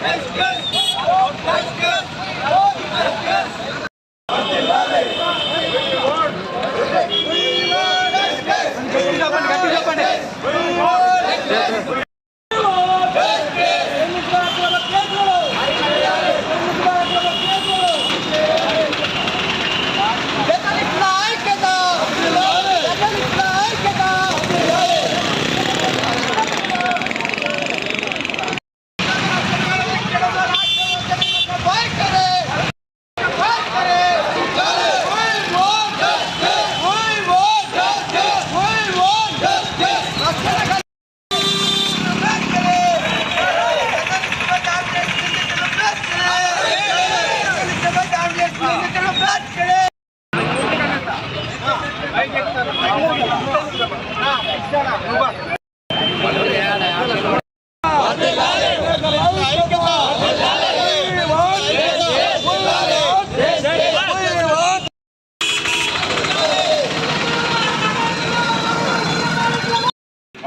that's good go! Let's go! మా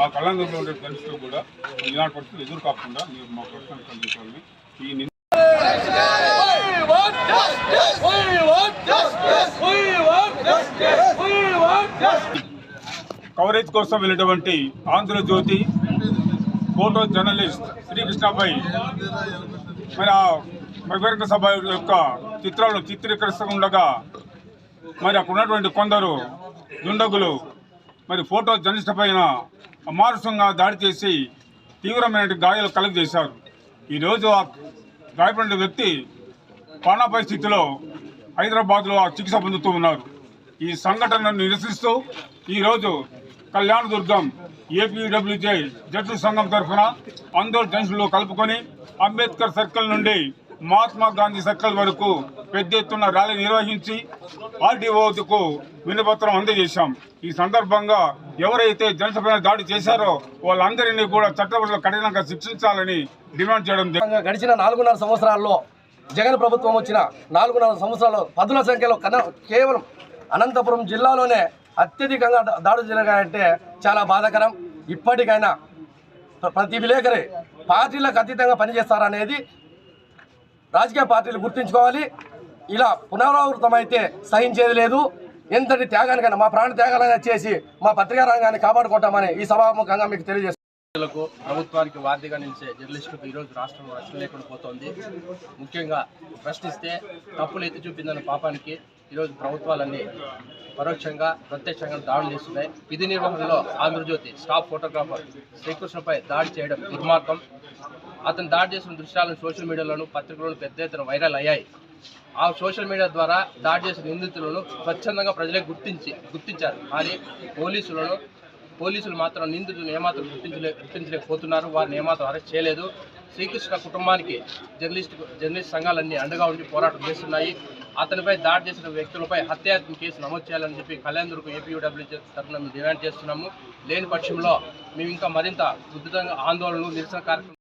కళాంగంలో ఉండే ఫ్రెండ్స్తో కూడా ఇలాంటి పరిస్థితులు ఎదురు కాకుండా మీరు మా ప్రశ్నలు కలిగించాలని ఈ We! కవరేజ్ కోసం వెళ్ళినటువంటి ఆంధ్రజ్యోతి ఫోటో జర్నలిస్ట్ శ్రీకృష్ణపై మరి ఆ బహిరంగ సభ యొక్క చిత్రాలను చిత్రీకరిస్తుండగా మరి అక్కడ ఉన్నటువంటి కొందరు దుండగులు మరి ఫోటో జర్నలిస్ట్ పైన అమానుషంగా దాడి చేసి తీవ్రమైన గాయాలు కలుగజేశారు. ఈరోజు ఆ గాయపడిన వ్యక్తి ప్రాణాపాయ స్థితిలో హైదరాబాద్లో ఆ చికిత్స పొందుతూ ఉన్నారు. ఈ సంఘటనను నిరసిస్తూ ఈరోజు కళ్యాణదుర్గం ఏపీడబ్ల్యూజే జట్టు సంఘం తరఫున ఆందోళన జంక్షన్లో కలుపుకొని అంబేద్కర్ సర్కిల్ నుండి మహాత్మా గాంధీ సర్కిల్ వరకు పెద్ద ఎత్తున ర్యాలీ నిర్వహించి ఆర్డీఓకు వినపత్రం అందజేశాం. ఈ సందర్భంగా ఎవరైతే జనసభ దాడి చేశారో వాళ్ళందరినీ కూడా చట్టపరులు కఠినంగా శిక్షించాలని డిమాండ్ చేయడం గడిచిన నాలుగున్నర సంవత్సరాల్లో జగన్ ప్రభుత్వం వచ్చిన నాలుగున్నర సంవత్సరాల్లో పదుల సంఖ్యలో కన కేవలం అనంతపురం జిల్లాలోనే అత్యధికంగా దాడులు జరిగాయంటే చాలా బాధాకరం. ఇప్పటికైనా ప్రతి విలేకరి పార్టీలకు అతీతంగా పనిచేస్తారనేది రాజకీయ పార్టీలు గుర్తుంచుకోవాలి. ఇలా పునరావృతమైతే సహించేది లేదు. ఎంతటి త్యాగానికైనా మా ప్రాణ త్యాగాలైనా చేసి మా పత్రికా రంగాన్ని కాపాడుకుంటామని ఈ సభాముఖంగా మీకు తెలియజేస్తాను ప్రభుత్వానికి వార్తగా నిలిచే జర్నలిస్టులకు ఈరోజు రాష్ట్రంలో రక్షణ లేకుండా పోతోంది. ముఖ్యంగా ప్రశ్నిస్తే తప్పులు ఎత్తి చూపిందన్న పాపానికి ఈరోజు ప్రభుత్వాలన్నీ పరోక్షంగా ప్రత్యక్షంగా దాడులు చేస్తున్నాయి. విధి నిర్వహణలో ఆంధ్రజ్యోతి స్టాఫ్ ఫోటోగ్రాఫర్ శ్రీకృష్ణపై దాడి చేయడం దుర్మార్గం. అతను దాడి చేసిన దృశ్యాలను సోషల్ మీడియాలోను పత్రికలను పెద్ద ఎత్తున వైరల్ అయ్యాయి. ఆ సోషల్ మీడియా ద్వారా దాడి చేసిన నిందితులను స్వచ్ఛందంగా ప్రజలే గుర్తించి గుర్తించారు. కానీ పోలీసులను పోలీసులు మాత్రం నిందితులను ఏమాత్రం గుర్తించలే గుర్తించలేకపోతున్నారు. వారిని ఏమాత్రం అరెస్ట్ చేయలేదు. శ్రీకృష్ణ కుటుంబానికి జర్నలిస్ట్ జర్నలిస్ట్ సంఘాలన్నీ అండగా ఉండి పోరాటం చేస్తున్నాయి. అతనిపై దాడి చేసిన వ్యక్తులపై హత్యాయత్నం కేసు నమోదు చేయాలని చెప్పి కళ్యాణ్కు ఏపీయూడబ్ల్యూ తరఫున మేము డిమాండ్ చేస్తున్నాము. లేని పక్షంలో మేము ఇంకా మరింత ఉద్ధృతంగా ఆందోళనలు నిరసన కార్యక్రమం